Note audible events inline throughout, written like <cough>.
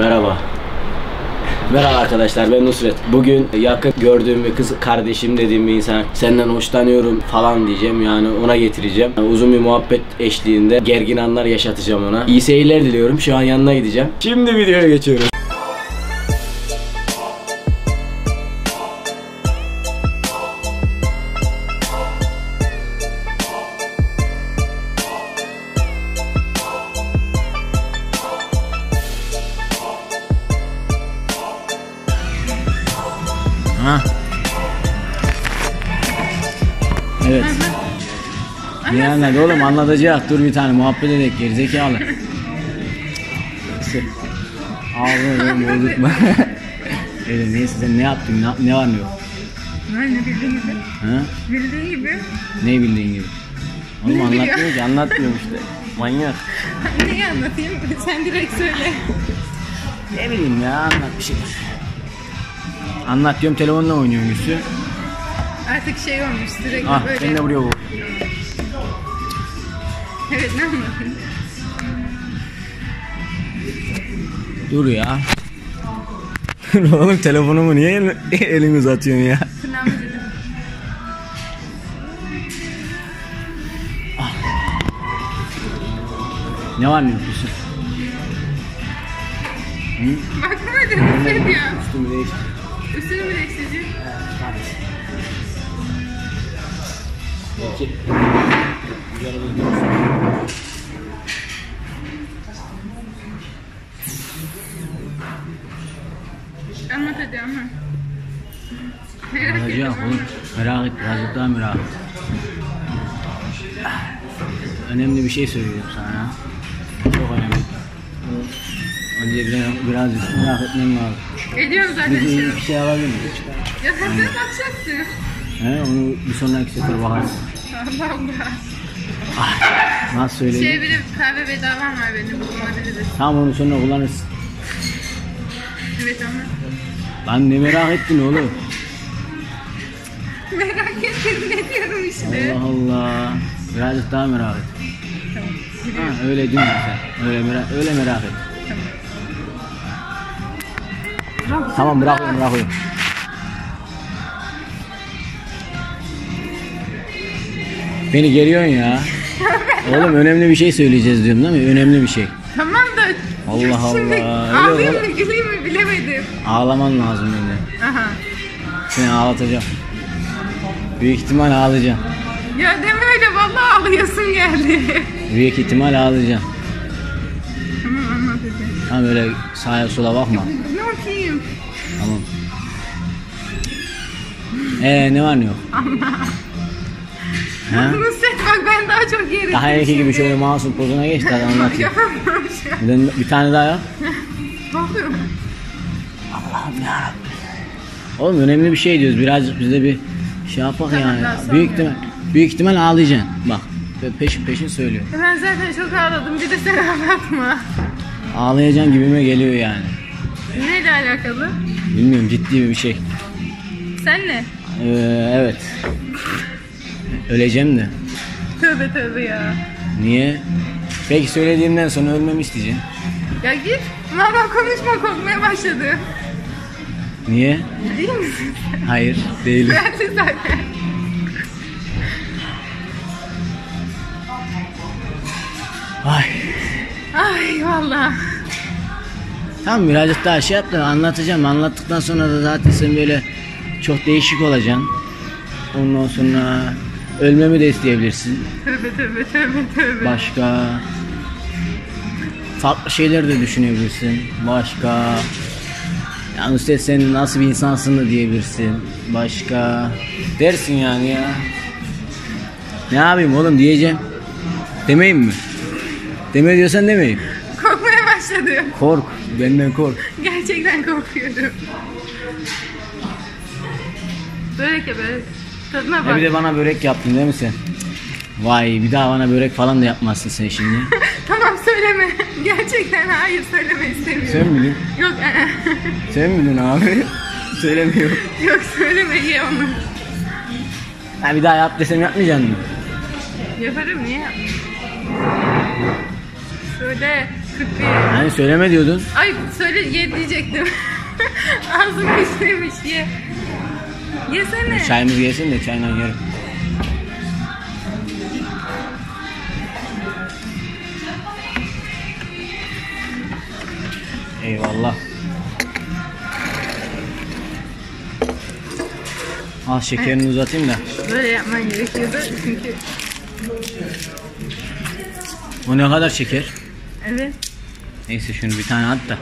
Merhaba. Merhaba arkadaşlar ben Nusret. Bugün yakın gördüğüm bir kız kardeşim dediğim bir insan senden hoşlanıyorum falan diyeceğim yani ona getireceğim. Uzun bir muhabbet eşliğinde gergin anlar yaşatacağım ona. İyi seyirler diliyorum. Şu an yanına gideceğim. Şimdi videoya geçiyoruz. Ha. Evet. Ne anladı oğlum anlatacak. Dur bir tane muhabbet edek gerizekalı. Neyse. Ağzını bozuk mu? Öyle neyse sen ne yaptın ne, ne var ne yok? Aynen bildiğin gibi. Ha? Bildiğin gibi. Ne bildiğin gibi? Oğlum anlatmıyor ki anlatmıyorum işte. Manyak. <laughs> Neyi anlatayım? Sen direkt söyle. Ne bileyim ya anlat bir şeyler. Anlat diyorum telefonla oynuyorum üstü. Artık şey olmuş sürekli Ah böyle. sen de buraya vur. Evet ne anlatayım? Dur ya. <laughs> Oğlum telefonumu niye el, <laughs> elini uzatıyorsun ya? Dedim. Ne var ne Yusuf? Baksana dedim şey diyor. Üstümü değiştir. Üstünü mü değiştirecek? Peki. Güzel olur. Anlat hadi ama. Merak ettim. Oğlum. Merak et. Birazcık daha merak et. Önemli bir şey söylüyorum sana. Çok önemli. Önce biraz, birazcık merak etmem lazım. Ediyorum zaten şey. bir şey alabilir miyiz? Ya sen de bakacaksın. He, onu bir sonraki sefer bakarız. Allah Allah. Nasıl söyleyeyim? Şey bir de kahve bedavam var benim. Bulunabiliriz. Tamam onu sonra kullanırız. Evet ama. Lan ne merak ettin oğlum? <laughs> Merak ettim ne diyorum işte. Allah Allah. Birazcık daha merak et. Tamam. Ha, öyle değil mi sen? Öyle merak, öyle merak et. Tamam bırakıyorum bırakıyorum. Beni geriyorsun ya. <laughs> Oğlum önemli bir şey söyleyeceğiz diyorum değil mi? Önemli bir şey. Tamam da Allah <laughs> şimdi Allah, ağlayayım mı güleyim mi bilemedim. Ağlaman lazım beni. Aha. Seni ağlatacağım. Büyük ihtimal ağlayacağım. Ya deme öyle vallahi ağlayasın geldi. Büyük ihtimal ağlayacağım. tamam anlat hadi. Tamam öyle sağa sola bakma. Ee ne var ne yok? ha? Nusret bak ben daha çok yerim. Daha iki gibi şöyle masum pozuna geç de anlatayım. Yapamıyorum şu an. Bir, bir tane daha yap. <laughs> Bakıyorum. Allah'ım yarabbim. Oğlum önemli bir şey diyoruz. Birazcık bize bir şey yapak Tamam, yani. sonra. Büyük ihtimal, büyük ihtimal ağlayacaksın. Bak böyle peşin peşin söylüyor. Ben zaten çok ağladım bir de sen ağlatma. Ağlayacaksın gibime geliyor yani. Neyle alakalı? Bilmiyorum ciddi bir şey. Senle. Ee, evet. Öleceğim de. Tövbe tövbe ya. Niye? Peki söylediğimden sonra ölmemi isteyeceksin. Ya git. Valla konuşma korkmaya başladı. Niye? Değil misin? Hayır <laughs> değilim. Ben de zaten. Ay. Ay valla. Tamam birazcık daha şey yap da anlatacağım. Anlattıktan sonra da zaten sen böyle çok değişik olacaksın. Ondan sonra ölmemi de isteyebilirsin. Tövbe tövbe tövbe tövbe. Başka farklı şeyler de düşünebilirsin. Başka yani işte sen nasıl bir insansın da diyebilirsin. Başka dersin yani ya. Ne yapayım oğlum diyeceğim. Demeyeyim mi? Deme diyorsan demeyeyim. Korkmaya başladım. Kork. Benden kork. Gerçekten korkuyorum. Börek ya börek. Tadına bak. bir de bana börek yaptın değil mi sen? Vay bir daha bana börek falan da yapmazsın sen şimdi. <laughs> tamam söyleme. Gerçekten hayır söyleme istemiyorum. Sen bilin. Yok aa. Sen bilin abi. Söylemiyorum. yok söyleme ye onu. Ha bir daha yap desem yapmayacaksın mı? Yaparım niye? Şöyle Sıkıyor. Hani söyleme diyordun. Ay söyle ye diyecektim. <laughs> Ağzım pişmemiş ye. Yesene. Çayımızı yesin de çayla yerim. Eyvallah. Al şekerini uzatayım da. Böyle yapman gerekiyordu çünkü Bu ne kadar şeker? evet. Neyse şunu bir tane at da.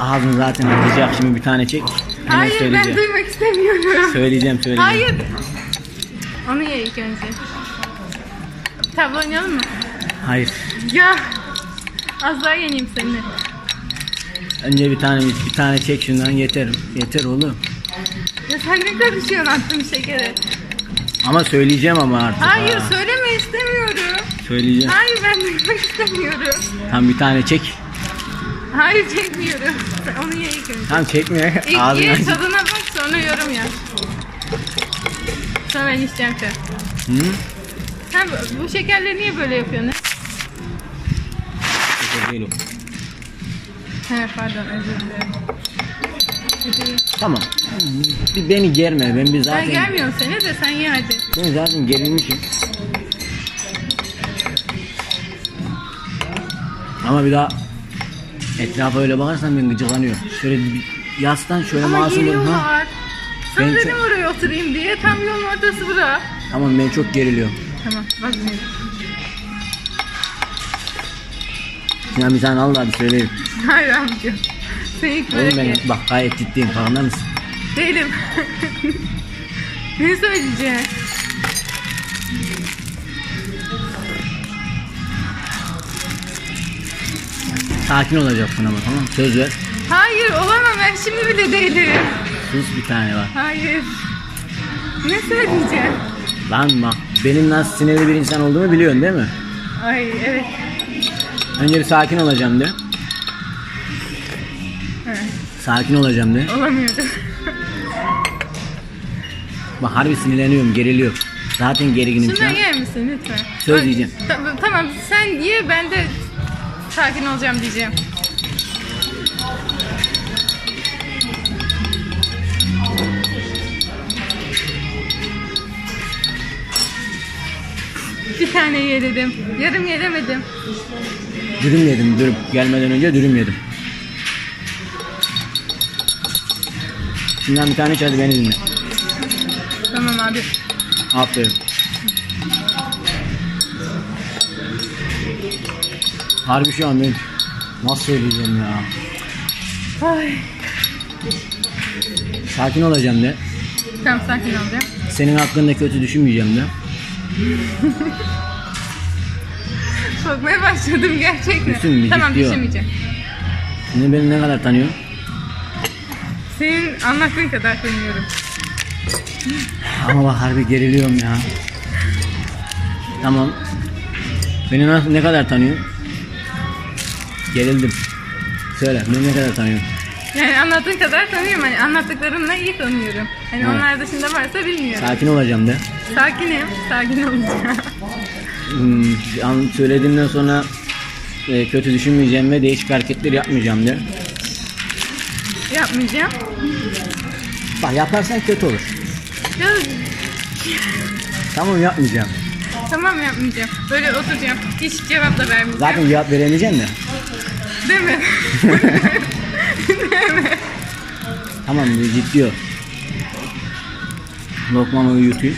Ağzın zaten acıyacak şimdi bir tane çek. Hemen Hayır ben söyleyeceğim. duymak istemiyorum. Söyleyeceğim söyleyeceğim. Hayır. Onu ye ilk önce. Tablo oynayalım mı? Hayır. Ya. Az daha yeneyim seninle. Önce bir tane bir tane çek şundan yeter. Yeter oğlum. Ya sen ne karışıyorsun attığım şekere? Ama söyleyeceğim ama artık. Hayır ha. söyleme istemiyorum. Söyleyeceğim. Hayır ben duymak istemiyorum. Tam bir tane çek. Hayır çekmiyorum. Sen Onu ye ilk önce. Tam çekme. İlk Ağzını ye aç. tadına bak sonra yorum yap. Sonra ben içeceğim sen. Hı? Sen bu- bu şekerleri niye böyle yapıyorsun? Şeker değil o. He pardon özür dilerim. Tamam. Bir beni germe. Ben bir Ben zaten gelmiyorum seni de sen ye hadi. ben zaten gerilmişim. Ama bir daha etrafa öyle bakarsan ben gıcıklanıyorum. Şöyle bir yastan şöyle Ama masum. Ha. geliyorlar. Sana Ben dedim çok- oraya oturayım diye tam yolun ortası bura. Tamam ben çok geriliyorum. Tamam bak şimdi. Ya bir tane al da hadi söyleyeyim. Hayır amca. Sen ilk Oğlum böyle ben bak gayet ciddiyim farkında mısın? Değilim. <laughs> ne söyleyeceğim? Sakin olacaksın ama tamam mı? Söz ver. Hayır olamam ben şimdi bile değilim. Sus bir tane var. Hayır. Ne söyleyeceğim? Lan bak benim nasıl sinirli bir insan olduğumu biliyorsun değil mi? Ay evet. Önce bir sakin olacağım de. He, Sakin olacağım de. olamıyorum. Bak harbi sinirleniyorum, geriliyorum. Zaten gerginim şu Şundan an. yer misin lütfen? Söz Bak, diyeceğim. ta- tamam sen ye ben de sakin olacağım diyeceğim. Bir tane ye dedim. Yarım yedemedim. Dürüm yedim, dürüm. Gelmeden önce dürüm yedim. Şimdiden bir tane iç hadi beni dinle. Tamam abi. Aferin. Harbi şu an ben nasıl söyleyeceğim ya. Ay. Sakin olacağım de. Tamam sakin olacağım. Senin hakkında kötü düşünmeyeceğim de. <laughs> Korkmaya başladım gerçekten. Düşün, bir tamam ol. düşünmeyeceğim. Şimdi beni ne kadar tanıyorsun? Senin anlattığın kadar tanıyorum. Ama bak harbi geriliyorum ya. Tamam. Beni ne kadar tanıyorsun? Gerildim. Söyle beni ne kadar tanıyorsun? Yani anlattığın kadar tanıyorum. Hani anlattıklarımla iyi tanıyorum. Hani Evet. onlar dışında varsa bilmiyorum. Sakin olacağım de. Sakinim. Sakin olacağım. Hmm, an- söylediğimden sonra e, kötü düşünmeyeceğim ve değişik hareketler yapmayacağım de. Yapmayacağım. Bak yaparsan kötü olur. Ya, Tamam yapmayacağım. tamam yapmayacağım. Böyle oturacağım. Hiç cevap da vermeyeceğim. Zaten cevap veremeyeceğim de. Değil mi? Tamam bir ciddi ol. Lokmamı yutayım.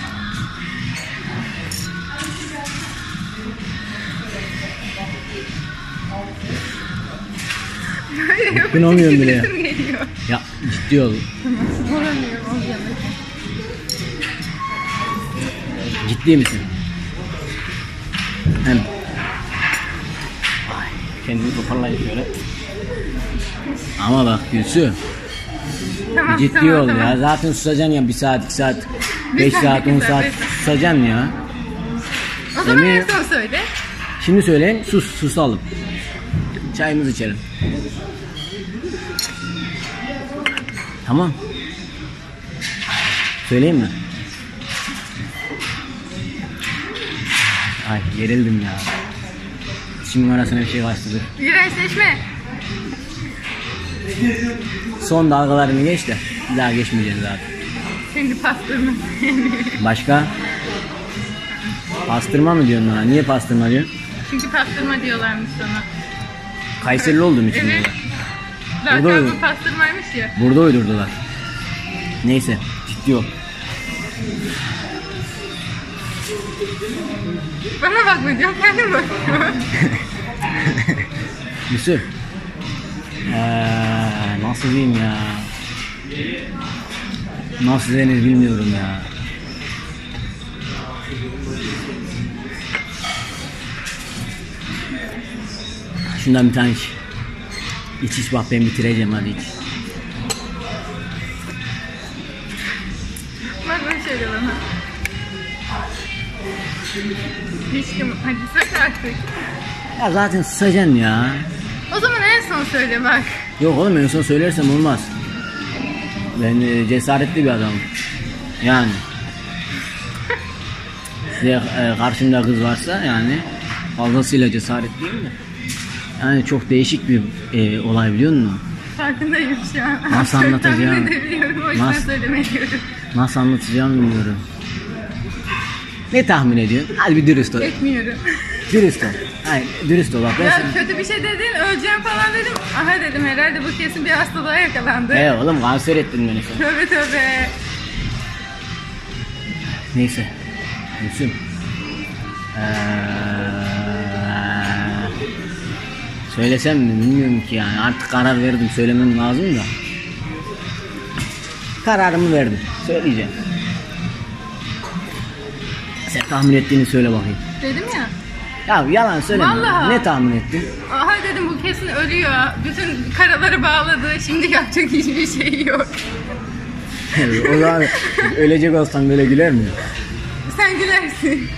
Böyle Ben olmuyorum bile ya. ciddi ol. Ciddi misin? Hem. Ay, kendimi toparlayayım şöyle. Ama bak Gülsü. Tamam, Ciddi tamam, ol tamam. ya. Zaten susacaksın ya bir saat, iki saat, beş saat, on saat, saat. susacaksın ya. O zaman en son söyle. Şimdi söyleyin, sus, susalım. Çayımızı içelim. Tamam. Söyleyeyim mi? Ay gerildim ya. İletişimin arasına bir şey kaçtı. İğrençleşme. Son dalgalarını geç de bir daha geçmeyeceğiz zaten. Şimdi pastırma. Başka? Pastırma mı diyorsun bana? Niye pastırma diyorsun? Çünkü pastırma diyorlarmış sana. Kayserili olduğum için Evet. diyorlar. Zaten Orada- bu pastırmaymış ya. Burada uydurdular. Neyse ciddi ol. Bana bakma diyorum kendime bakıyorum. <laughs> Yusuf. Ee, nasıl diyeyim ya? Nasıl denir bilmiyorum ya. Şundan bir tane iç. İç iç bak ben bitireceğim hadi iç. İçtim. Hadi söyle artık. Ya zaten susacaksın ya. O zaman en son söyle bak. Yok oğlum en son söylersem olmaz. Ben e, cesaretli bir adamım. Yani. Size e, karşımda kız varsa yani fazlasıyla cesaretliyim de. Yani çok değişik bir e, olay biliyor musun? Farkındayım şu an. Nasıl anlatacağım? Nasıl? Nasıl anlatacağım bilmiyorum. Ne tahmin ediyorsun? Hadi bir dürüst ol. Etmiyorum. Dürüst ol. Hayır dürüst ol bak ben ya sana. kötü bir şey dedin, öleceğim falan dedim. Aha dedim herhalde bu kesin bir hastalığa yakalandı. He oğlum kanser ettin beni sen. Tövbe tövbe. Neyse. Gülsüm. Ee, söylesem mi bilmiyorum ki yani artık karar verdim söylemem lazım da. Kararımı verdim. Söyleyeceğim. Sen tahmin ettiğini söyle bakayım. Dedim ya. Ya yalan söyleme. Vallahi. Ne tahmin ettin? Aha dedim bu kesin ölüyor. Bütün karaları bağladı. Şimdi yapacak hiçbir şey yok. <laughs> o zaman ölecek olsan böyle güler mi? Sen gülersin.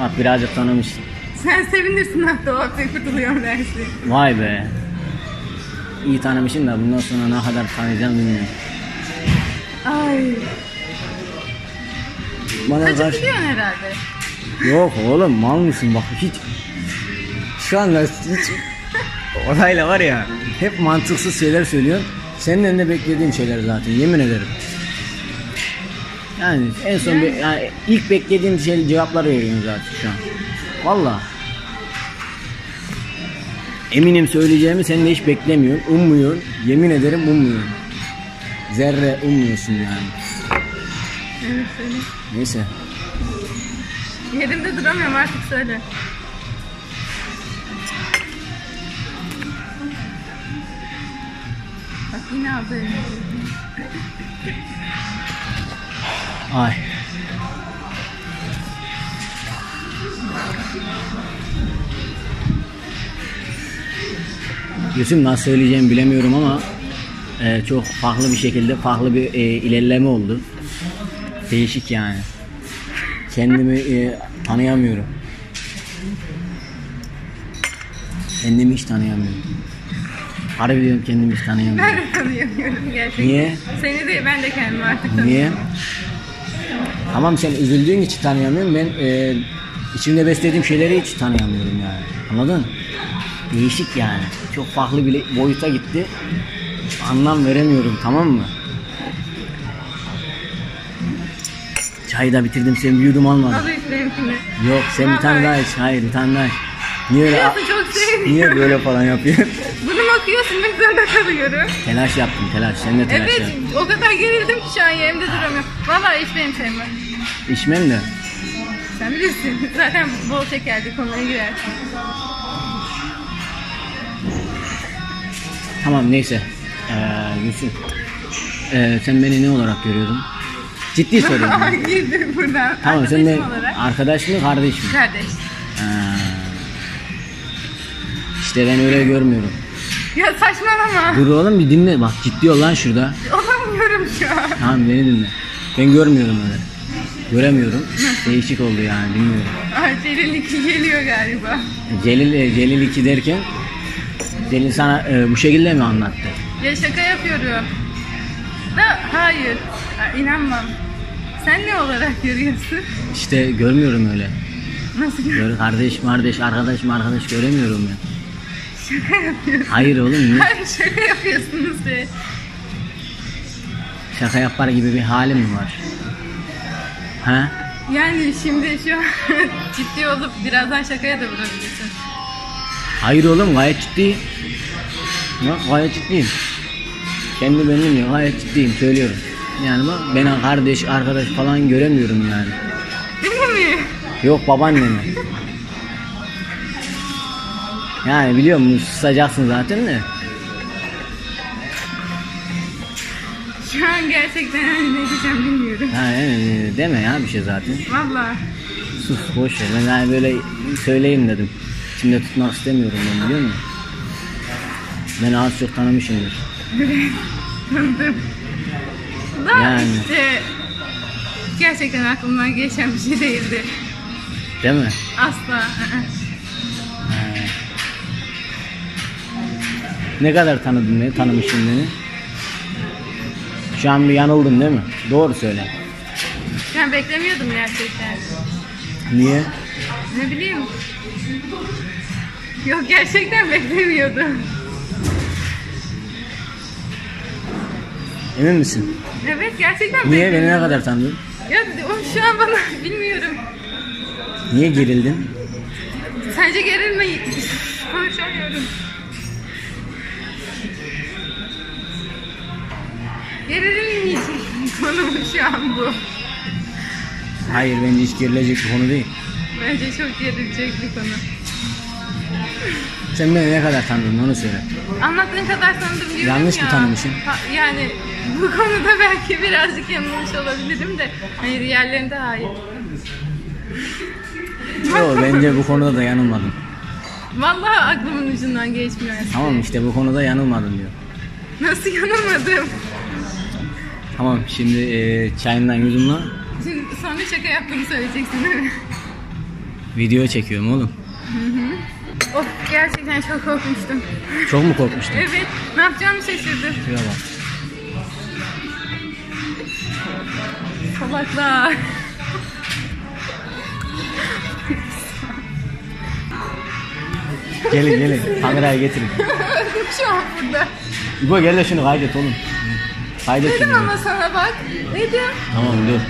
Bak birazcık tanımışsın. Sen sevinirsin hatta o hapse kurtuluyorum dersin. Vay be. İyi tanımışım da bundan sonra ne kadar tanıyacağım bilmiyorum. Ay. Bana Kaçıp karşı... gidiyorsun herhalde. Yok oğlum mal mısın bak hiç şu anda hiç olayla var ya hep mantıksız şeyler söylüyorsun. Senin önünde beklediğim şeyler zaten yemin ederim. Yani en son be- yani ilk beklediğim şey cevaplar veriyorsun zaten şu an. Valla. Eminim söyleyeceğimi sen de hiç beklemiyorsun. Ummuyorsun. Yemin ederim ummuyorsun. Zerre ummuyorsun yani. Evet söyle. Neyse. Yerimde duramıyorum artık söyle. Bak yine elini. Ay. Gülsüm nasıl söyleyeceğimi bilemiyorum ama e, çok farklı bir şekilde farklı bir e, ilerleme oldu. Değişik yani. Kendimi e, tanıyamıyorum. Kendimi hiç tanıyamıyorum. Harbi diyorum kendimi hiç tanıyamıyorum. Ben de tanıyamıyorum gerçekten. Niye? Seni de ben de kendimi artık tanıyorum. Niye? Tamam sen üzüldüğün için tanıyamıyorum. Ben e, içimde beslediğim şeyleri hiç tanıyamıyorum yani. Anladın? Değişik yani. Çok farklı bir boyuta gitti. Anlam veremiyorum tamam mı? Çayı da bitirdim sen bir yudum almadın. Al işte benimkini. Yok sen bir tane daha iç. Hayır bir tane daha iç. Niye öyle, Biliyorsun çok niye böyle falan yapıyorsun? <laughs> Bunu bakıyor silmek zorunda kalıyorum. telaş yaptım telaş. Sen de telaş Evet yap. o kadar gerildim ki şu an yerimde duramıyorum. Valla hiç benim sevmem. İçmem de. Sen bilirsin. <laughs> Zaten bol şekerli konuya girersin. Tamam neyse. Ee, Yusuf. Ee, sen beni ne olarak görüyordun? Ciddi <laughs> soruyorum. Girdi buradan. tamam sen de Arkadaşım olarak. arkadaş mı kardeş mi? Kardeş. Ha. İşte ben öyle görmüyorum. Ya saçmalama. Dur oğlum bir dinle bak ciddi ol lan şurada. Olamıyorum şu an. Tamam beni dinle. Ben görmüyorum öyle. Göremiyorum. <laughs> Değişik oldu yani bilmiyorum. Ay Celil'inki geliyor galiba. Celil, e, Celil 2 derken Celil sana e, bu şekilde mi anlattı? Ya şaka yapıyorum. Da hayır. Ha, inanmam. Sen ne olarak görüyorsun? İşte görmüyorum öyle. Nasıl gö- Böyle kardeş kardeş arkadaş arkadaş göremiyorum ya. şaka yapıyorsun? Hayır oğlum niye? Hayır şaka yapıyorsunuz be. Şaka yapar gibi bir halim mi var? Ha? Yani şimdi şu an <laughs> ciddi olup birazdan şakaya da vurabilirsin. Hayır oğlum gayet ciddiyim. Ya, gayet ciddiyim. Kendi benim ya gayet ciddiyim söylüyorum. Yani bak ben kardeş arkadaş falan göremiyorum yani. Değil mi? Yok babaannemi. Yani biliyorum susacaksın zaten de. Şu an gerçekten hani ne diyeceğim bilmiyorum. Ha, yani deme ya bir şey zaten. Valla. Sus boş ver. Ben yani böyle söyleyeyim dedim. İçimde tutmak istemiyorum ben biliyor musun? Beni az çok tanımışımdır. Tanıdım. Da Yani. işte gerçekten aklımdan geçen bir şey değildi. Değil mi? Asla. Ne kadar tanıdın beni, tanımışsın beni? Şu an bir yanıldın değil mi? Doğru söyle. Ben beklemiyordum gerçekten. Niye? Ne bileyim. Yok gerçekten beklemiyordum. Emin misin? Evet gerçekten Niye? Beni ne beklemiyordum. kadar tanıdın? Ya o şu an bana <laughs> bilmiyorum. Niye gerildin? Sence gerilme konuşamıyorum. Gerilmeyecek <laughs> konu şu an bu. Hayır bence hiç gerilecek bir konu değil. Bence çok gerilecek bir konu. Sen beni ne kadar tanıdın onu söyle. Anlattığın kadar tanıdım diyorum Yanlış ya. mı tanımışım? Ha, yani bu konuda belki birazcık yanılmış olabilirim de hayır diğerlerinde hayır. Yok <laughs> bence bu konuda da yanılmadın. Vallahi aklımın ucundan geçmiyor. Tamam işte bu konuda yanılmadın diyor. Nasıl yanılmadım? Tamam şimdi e, çayından yudumla Şimdi sonra şaka yaptığımı söyleyeceksin değil mi? video çekiyorum oğlum. Of gerçekten çok korkmuştum. Çok mu korkmuştun? Evet ne yapacağımı şaşırdım. Şuraya bak. Salaklar. Gelin gelin. Kamerayı getirin. Öldüm şu an burada. İbo gel de şunu kaydet oğlum. Kaydet Dedim şunu. ama sana bak. Dedim. Tamam dur.